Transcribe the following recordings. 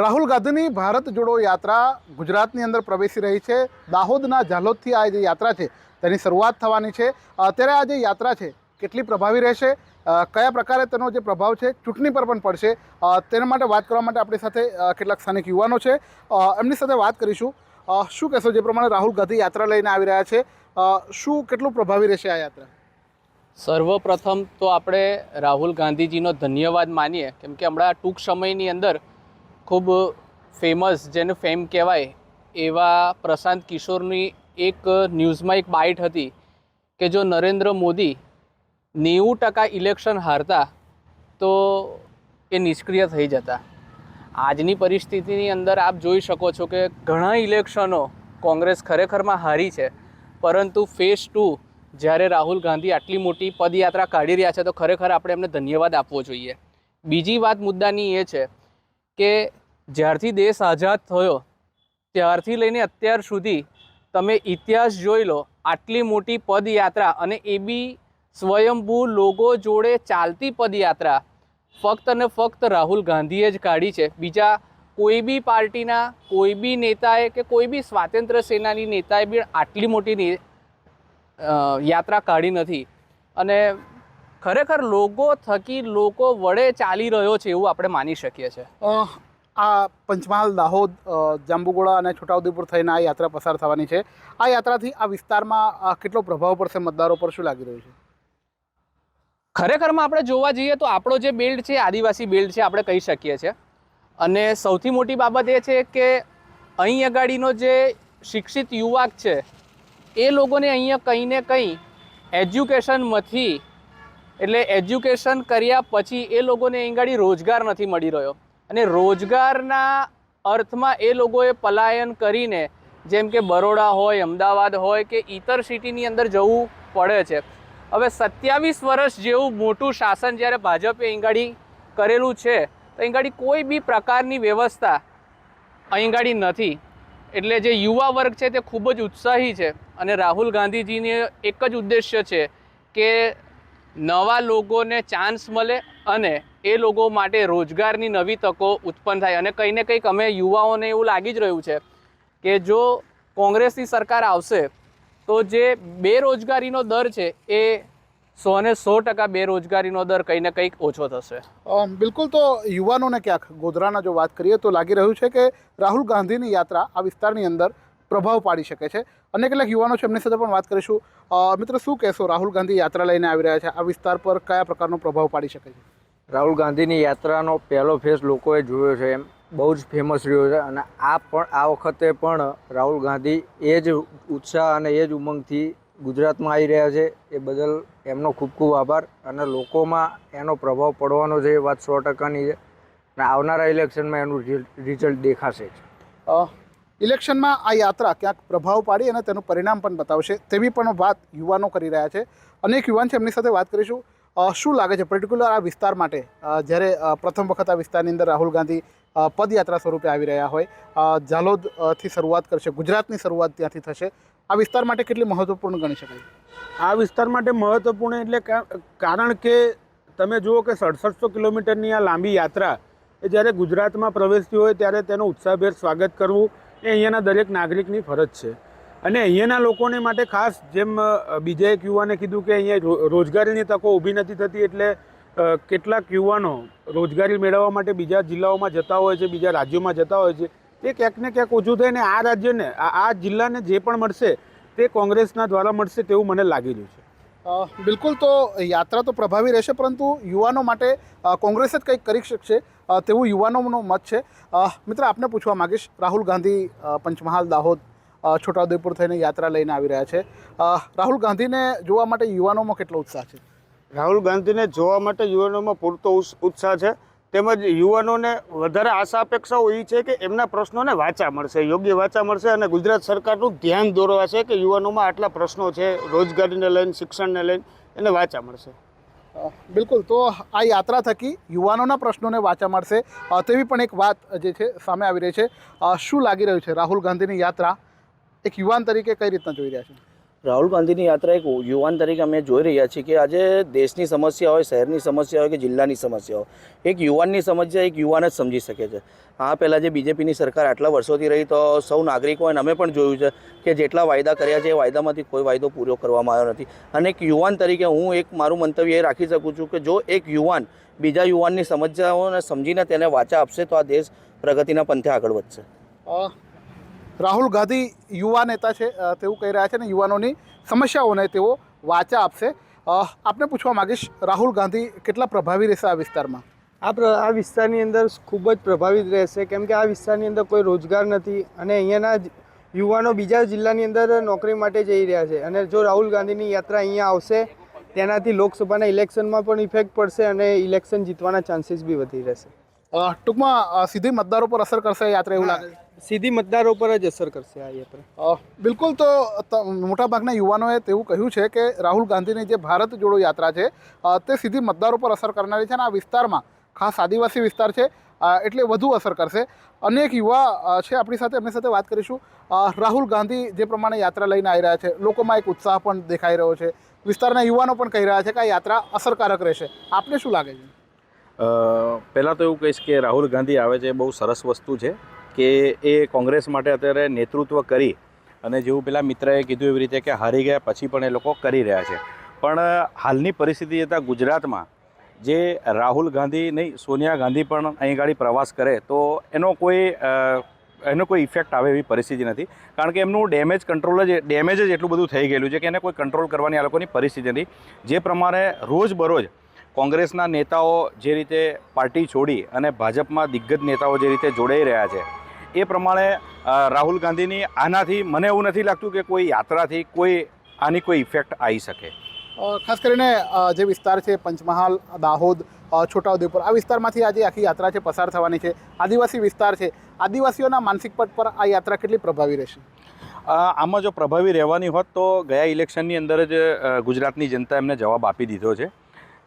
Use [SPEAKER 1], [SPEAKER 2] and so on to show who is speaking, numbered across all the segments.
[SPEAKER 1] રાહુલ ગાંધીની ભારત જોડો યાત્રા ગુજરાતની અંદર પ્રવેશી રહી છે. દાહોદના ઝાલોદથી આ જે યાત્રા છે, તેની શરૂઆત થવાની છે. અત્યારે આ જે યાત્રા છે, કેટલી પ્રભાવી રહેશે? કયા પ્રકારે તેનો જે પ્રભાવ છે, ચૂંટણી પર પણ પડશે. તેના માટે વાત કરવા માટે આપણી સાથે કેટલાક સ્થાનિક યુવાનો છે. એમની સાથે વાત કરીશું. શું કહેશો? જે પ્રમાણે રાહુલ ગાંધી યાત્રા લઈને આવી રહ્યા છે. શું કેટલું પ્રભાવી રહેશે આ યાત્રા?
[SPEAKER 2] સર્વપ્રથમ તો આપણે રાહુલ ગાંધીજીનો ધન્યવાદ માનીએ, કેમ કે હમણાં ટૂંક સમયની અંદર ખૂબ ફેમસ જેને ફેમ કહેવાય એવા પ્રશાંત કિશોરની એક ન્યૂઝમાં એક બાઇટ હતી કે જો નરેન્દ્ર મોદી નેવું ટકા ઇલેક્શન હારતા તો એ નિષ્ક્રિય થઈ જતા. આજની પરિસ્થિતિની અંદર આપ જોઈ શકો છો કે ઘણા ઇલેક્શનો કોંગ્રેસ ખરેખરમાં હારી છે, પરંતુ ફેઝ ટુ જ્યારે રાહુલ ગાંધી આટલી મોટી પદયાત્રા કાઢી રહ્યા છે, તો ખરેખર આપણે એમને ધન્યવાદ આપવો જોઈએ. બીજી વાત મુદ્દાની એ છે કે જ્યારથી દેશ આઝાદ થયો, ત્યારથી લઈને અત્યાર સુધી તમે ઇતિહાસ જોઈ લો, આટલી મોટી પદયાત્રા અને એ બી સ્વયંભૂ લોકો જોડે ચાલતી પદયાત્રા ફક્ત અને ફક્ત રાહુલ ગાંધીએ જ કાઢી છે. બીજા કોઈ બી પાર્ટીના કોઈ બી નેતાએ કે કોઈ બી સ્વાતંત્ર્ય સેનાની નેતાએ બી આટલી મોટી યાત્રા કાઢી નથી. અને ખરેખર લોકો થકી લોકો વડે ચાલી રહ્યો છે એવું આપણે માની શકીએ છીએ.
[SPEAKER 1] આ પંચમહાલ દાહોદ જાંબુગોળા અને છોટાઉદેપુર થઈને આ યાત્રા પસાર થવાની છે. આ યાત્રાથી આ વિસ્તારમાં કેટલો પ્રભાવ પડશે મતદારો પર શું લાગી રહ્યું છે?
[SPEAKER 2] ખરેખરમાં આપણે જોવા જઈએ તો આપણો જે બેલ્ટ છે આદિવાસી બેલ્ટ છે આપણે કહી શકીએ છીએ. અને સૌથી મોટી બાબત એ છે કે અહીં અગાડીનો જે શિક્ષિત યુવાક છે એ લોકોને અહીંયા કંઈ ને કંઈ એજ્યુકેશનમાંથી એટલે એજ્યુકેશન કર્યા પછી એ લોકોને અહીંગાડી રોજગાર નથી મળી રહ્યો. અને રોજગારના અર્થમાં એ લોકોએ પલાયન કરીને, જેમ કે બરોડા હોય, અમદાવાદ હોય કે ઇતર સિટીની અંદર જવું પડે છે. હવે સત્યાવીસ વર્ષ જેવું મોટું શાસન જ્યારે ભાજપે અહીંગાડી કરેલું છે, તો અહીંગાડી કોઈ બી પ્રકારની વ્યવસ્થા અહીંગાડી નથી. એટલે જે યુવા વર્ગ છે તે ખૂબ જ ઉત્સાહી છે. અને રાહુલ ગાંધીજીને એક જ ઉદ્દેશ્ય છે કે નવા લોકોને ચાન્સ મળે અને એ લોકો માટે રોજગારની નવી તકો ઉત્પન્ન થાય. અને કંઈ ને કંઈક અમે યુવાઓને એવું લાગી જ રહ્યું છે કે જો કોંગ્રેસની સરકાર આવશે, તો જે બેરોજગારીનો દર છે એ સો અને સો ટકા બેરોજગારીનો દર કંઈ ને કંઈક ઓછો થશે.
[SPEAKER 1] બિલકુલ તો યુવાનોને ક્યાંક ગોધરાના જો વાત કરીએ તો લાગી રહ્યું છે કે રાહુલ ગાંધીની યાત્રા આ વિસ્તારની અંદર પ્રભાવ પાડી શકે છે. અને કેટલાક યુવાનો છે એમની સાથે પણ વાત કરીશું. મિત્ર શું કહેશો રાહુલ ગાંધી યાત્રા લઈને આવી રહ્યા છે? આ વિસ્તાર પર કયા પ્રકારનો પ્રભાવ પાડી શકે છે?
[SPEAKER 3] રાહુલ ગાંધીની યાત્રાનો પહેલો ફેસ લોકોએ જોયો છે એમ. બહુ જ ફેમસ રહ્યો છે અને આ પણ આ વખતે પણ રાહુલ ગાંધી એ જ ઉત્સાહ અને એ જ ઉમંગથી ગુજરાતમાં આવી રહ્યા છે એ બદલ એમનો ખૂબ ખૂબ આભાર અને લોકોમાં એનો પ્રભાવ પડવાનો છે એ વાત સો ટકાની છે. અને આવનારા ઇલેક્શનમાં એનું રિઝલ્ટ દેખાશે જ.
[SPEAKER 1] ઇલેક્શનમાં આ યાત્રા ક્યાંક પ્રભાવ પાડી અને તેનું પરિણામ પણ બતાવશે તેવી પણ વાત યુવાનો કરી રહ્યા છે. અનેક યુવાન છે એમની સાથે વાત કરીશું. શું લાગે છે પર્ટિક્યુલર આ વિસ્તાર માટે? જ્યારે પ્રથમ વખત આ વિસ્તારની અંદર રાહુલ ગાંધી પદયાત્રા સ્વરૂપે આવી રહ્યા હોય અ, ઝાલોદ અ, થી શરૂઆત કરશે ગુજરાતની શરૂઆત ત્યાંથી થશે. આ વિસ્તાર માટે કેટલી મહત્વપૂર્ણ ગણી શકાય?
[SPEAKER 4] આ વિસ્તાર માટે મહત્વપૂર્ણ એટલે કારણ કે તમે જુઓ કે સડસઠસો કિલોમીટરની આ લાંબી યાત્રા એ જ્યારે ગુજરાતમાં પ્રવેશતી હોય ત્યારે તેનું ઉત્સાહભેર સ્વાગત કરવું એ અહીંયાના દરેક નાગરિકની ફરજ છે. અને અહીંયાના લોકોને માટે ખાસ જેમ બીજા એક યુવાને કીધું કે અહીંયા રોજગારીની તકો ઊભી નથી થતી એટલે કેટલાક યુવાનો રોજગારી મેળવવા માટે બીજા જિલ્લાઓમાં જતા હોય છે, બીજા રાજ્યોમાં જતા હોય છે. તે ક્યાંક ને ક્યાંક ઓછું થાય ને આ રાજ્યને આ આ જિલ્લાને જે પણ મળશે તે કોંગ્રેસના દ્વારા મળશે તેવું મને લાગી રહ્યું છે.
[SPEAKER 1] બિલકુલ તો યાત્રા તો પ્રભાવી રહેશે પરંતુ યુવાનો માટે કોંગ્રેસ જ કંઈક કરી શકશે તેવું યુવાનોનો મત છે. મિત્ર આપને પૂછવા માગીશ રાહુલ ગાંધી પંચમહાલ દાહોદ છોટાઉદેપુર થઈને યાત્રા લઈને આવી રહ્યા છે. રાહુલ ગાંધીને જોવા માટે યુવાનોમાં કેટલો ઉત્સાહ છે?
[SPEAKER 4] રાહુલ ગાંધીને જોવા માટે યુવાનોમાં પૂરતો ઉત્સાહ છે. તેમજ યુવાનોને વધારે આશા અપેક્ષાઓ એ છે કે એમના પ્રશ્નોને વાચા મળશે, યોગ્ય વાચા મળશે અને ગુજરાત સરકારનું ધ્યાન દોરવાશે કે યુવાનોમાં આટલા પ્રશ્નો છે, રોજગારીને લઈને, શિક્ષણને લઈને, એને વાચા મળશે.
[SPEAKER 1] બિલકુલ. તો આ યાત્રા થકી યુવાનોના પ્રશ્નોને વાચા મળશે. તેવી પણ એક વાત જે છે, સામે આવી રહી છે. શું લાગી રહ્યું છે રાહુલ ગાંધીની યાત્રા એક યુવાન તરીકે કઈ રીતના જોઈ રહ્યા છે?
[SPEAKER 5] રાહુલ ગાંધીની યાત્રા એક યુવાન તરીકે અમે જોઈ રહ્યા છીએ કે આજે દેશની સમસ્યા હોય, શહેરની સમસ્યા હોય કે જિલ્લાની સમસ્યા હોય. એક યુવાનની સમસ્યા એક યુવાન જ સમજી શકે છે. આ પહેલાં જે બીજેપીની સરકાર આટલા વર્ષોથી રહી તો સૌ નાગરિકો અને અમે પણ જોયું છે કે જેટલા વાયદા કર્યા છે એ વાયદામાંથી કોઈ વાયદો પૂરો કરવામાં આવ્યો નથી. અને એક યુવાન તરીકે હું એક મારું મંતવ્ય એ રાખી શકું છું કે જો એક યુવાન બીજા યુવાનની સમસ્યાઓને સમજીને તેને વાચા આપશે તો આ દેશ પ્રગતિના પંથે આગળ વધશે.
[SPEAKER 1] રાહુલ ગાંધી યુવા નેતા છે તેવું કહી રહ્યા છે અને યુવાનોની સમસ્યાઓને તેઓ વાચા આપશે. આપને પૂછવા માગીશ રાહુલ ગાંધી કેટલા પ્રભાવી રહેશે આ વિસ્તારમાં?
[SPEAKER 6] આ પ્ર આ વિસ્તારની અંદર ખૂબ જ પ્રભાવિત રહેશે કેમ કે આ વિસ્તારની અંદર કોઈ રોજગાર નથી અને અહીંયાના યુવાનો બીજા જિલ્લાની અંદર નોકરી માટે જઈ રહ્યા છે. અને જો રાહુલ ગાંધીની યાત્રા અહીંયા આવશે તેનાથી લોકસભાના ઇલેક્શનમાં પણ ઇફેક્ટ પડશે અને ઇલેક્શન જીતવાના ચાન્સીસ બી વધી રહેશે.
[SPEAKER 1] ટૂંકમાં સીધી મતદારો પર અસર કરશે યાત્રા એવું લાગે છે?
[SPEAKER 6] સીધી મતદારો પર જ અસર કરશે આ યાત્રા.
[SPEAKER 1] અ, બિલકુલ તો ત- મોટાભાગના યુવાનોએ તેવું કહ્યું છે કે રાહુલ ગાંધીની જે ભારત જોડો યાત્રા છે તે સીધી મતદારો પર અસર કરનારી છે અને આ વિસ્તારમાં ખાસ આદિવાસી વિસ્તાર છે એટલે વધુ અસર કરશે. અનેક યુવા છે આપણી સાથે એમની સાથે વાત કરીશું. રાહુલ ગાંધી જે પ્રમાણે યાત્રા લઈને આવી રહ્યા છે લોકોમાં એક ઉત્સાહ પણ દેખાઈ રહ્યો છે. વિસ્તારના યુવાનો પણ કહી રહ્યા છે કે આ યાત્રા અસરકારક રહેશે. આપને શું લાગે છે?
[SPEAKER 7] પહેલાં તો એવું કહીશ કે રાહુલ ગાંધી આવે છે એ બહુ સરસ વસ્તુ છે. કે એ કોંગ્રેસ માટે અત્યારે નેતૃત્વ કરી અને જેવું પેલા મિત્રએ કીધું એવી રીતે કે હારી ગયા, પછી પણ એ લોકો કરી રહ્યા છે. પણ હાલની પરિસ્થિતિ જતાં ગુજરાતમાં જે રાહુલ ગાંધી નહીં, સોનિયા ગાંધી પણ અહીં ગાડી પ્રવાસ કરે તો એનો કોઈ એનો કોઈ ઇફેક્ટ આવે એવી પરિસ્થિતિ નથી. કારણ કે એમનું ડેમેજ કંટ્રોલ જ, ડેમેજ જ એટલું બધું થઈ ગયેલું છે કે એને કોઈ કંટ્રોલ કરવાની આ લોકોની પરિસ્થિતિ નથી. જે પ્રમાણે રોજબરોજ કોંગ્રેસના નેતાઓ જે રીતે પાર્ટી છોડી અને ભાજપમાં દિગ્ગજ નેતાઓ જે રીતે જોડાઈ રહ્યા છે એ પ્રમાણે રાહુલ ગાંધીની આનાથી મને એવું નથી લાગતું કે કોઈ યાત્રાથી કોઈ આની કોઈ ઇફેક્ટ આવી શકે.
[SPEAKER 1] ખાસ કરીને જે વિસ્તાર છે પંચમહાલ દાહોદ છોટાઉદેપુર આ વિસ્તારમાંથી આજે આખી યાત્રા છે પસાર થવાની છે. આદિવાસી વિસ્તાર છે. આદિવાસીઓના માનસિક પટ પર આ યાત્રા કેટલી પ્રભાવી રહેશે?
[SPEAKER 7] આમાં જો પ્રભાવી રહેવાની હોત તો ગયા ઇલેક્શનની અંદર જ ગુજરાતની જનતા એમને જવાબ આપી દીધો છે.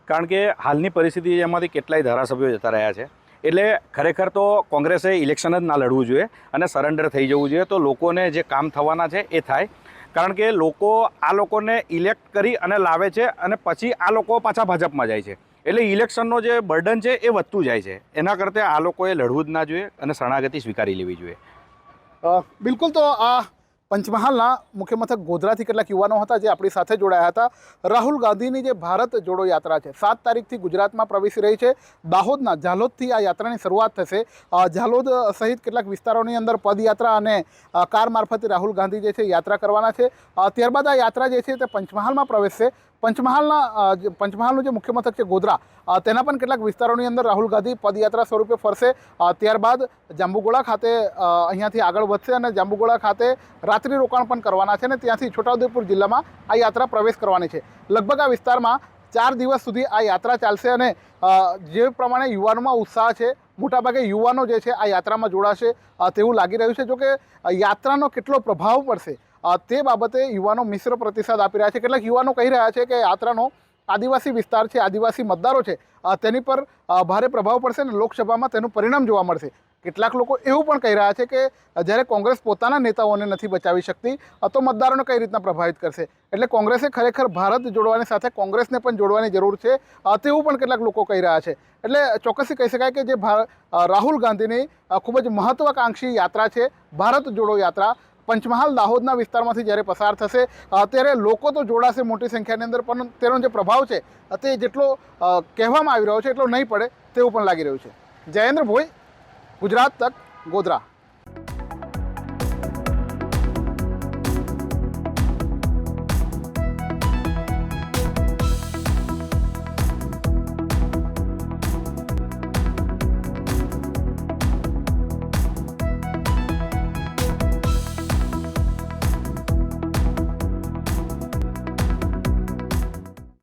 [SPEAKER 7] કારણ કે હાલની પરિસ્થિતિ એમાંથી કેટલાય ધારાસભ્યો જતા રહ્યા છે. એટલે ખરેખર તો કોંગ્રેસે ઇલેક્શન જ ના લડવું જોઈએ અને સરેન્ડર થઈ જવું જોઈએ. તો લોકોને જે કામ થવાના છે એ થાય. કારણ કે લોકો આ લોકોને ઇલેક્ટ કરી અને લાવે છે અને પછી આ લોકો પાછા ભાજપમાં જાય છે. એટલે ઇલેક્શનનો જે બર્ડન છે એ વધતું જાય છે. એના કરતાં આ લોકોએ લડવું જ ના જોઈએ અને શરણાગતિ સ્વીકારી લેવી જોઈએ.
[SPEAKER 1] બિલકુલ તો આ પંચમહાલના મુખ્ય મથક ગોધરાથી કેટલાક યુવાનો હતા જે આપણી સાથે જોડાયા હતા. રાહુલ ગાંધીની જે ભારત જોડો યાત્રા છે, સાત તારીખથી ગુજરાતમાં પ્રવેશી રહી છે. દાહોદના ઝાલોદથી આ યાત્રાની શરૂઆત થશે. ઝાલોદ સહિત કેટલાક વિસ્તારોની અંદર પદયાત્રા અને કાર મારફતે રાહુલ ગાંધી જે છે યાત્રા કરવાના છે. ત્યારબાદ આ યાત્રા જે છે તે પંચમહાલમાં પ્રવેશશે. પંચમહાલના પંચમહાલનું જે મુખ્ય મથક છે ગોધરા તેના પણ કેટલાક વિસ્તારોની અંદર રાહુલ ગાંધી પદયાત્રા સ્વરૂપે ફરશે. ત્યારબાદ જાંબુગોળા ખાતે અહીંયાથી આગળ વધશે અને જાંબુગોળા ખાતે રાત્રિ રોકાણ પણ કરવાના છે અને ત્યાંથી છોટાઉદેપુર જિલ્લામાં આ યાત્રા પ્રવેશ કરવાની છે. લગભગ આ વિસ્તારમાં ચાર દિવસ સુધી આ યાત્રા ચાલશે અને જે પ્રમાણે યુવાનોમાં ઉત્સાહ છે, મોટાભાગે યુવાનો જે છે આ યાત્રામાં જોડાશે તેવું લાગી રહ્યું છે. જોકે યાત્રાનો કેટલો પ્રભાવ પડશે? તે બાબતે યુવાનો મિશ્ર પ્રતિસાદ આપી રહ્યા છે. કેટલાક યુવાનો કહી રહ્યા છે કે યાત્રાનો આદિવાસી વિસ્તાર છે, આદિવાસી મતદારો છે તેની પર ભારે પ્રભાવ પડશે અને લોકસભામાં તેનું પરિણામ જોવા મળશે. કેટલાક લોકો એવું પણ કહી રહ્યા છે કે જ્યારે કોંગ્રેસ પોતાના નેતાઓને નથી બચાવી શકતી તો મતદારોને કઈ રીતના પ્રભાવિત કરશે? એટલે કોંગ્રેસે ખરેખર ભારત જોડવાની સાથે કોંગ્રેસને પણ જોડવાની જરૂર છે તેવું પણ કેટલાક લોકો કહી રહ્યા છે. એટલે ચોક્કસથી કહી શકાય કે જે રાહુલ ગાંધીની ખૂબ જ મહત્વાકાંક્ષી યાત્રા છે, ભારત જોડો યાત્રા પંચમહાલ દાહોદના વિસ્તારમાંથી જ્યારે પસાર થશે ત્યારે લોકો તો જોડાશે મોટી સંખ્યાની અંદર, પણ તેનો જે પ્રભાવ છે તે જેટલો કહેવામાં આવી રહ્યો છે એટલો નહીં પડે તેવું પણ લાગી રહ્યું છે. જયેન્દ્ર ભોઈ ગુજરાત તક, ગોધરા.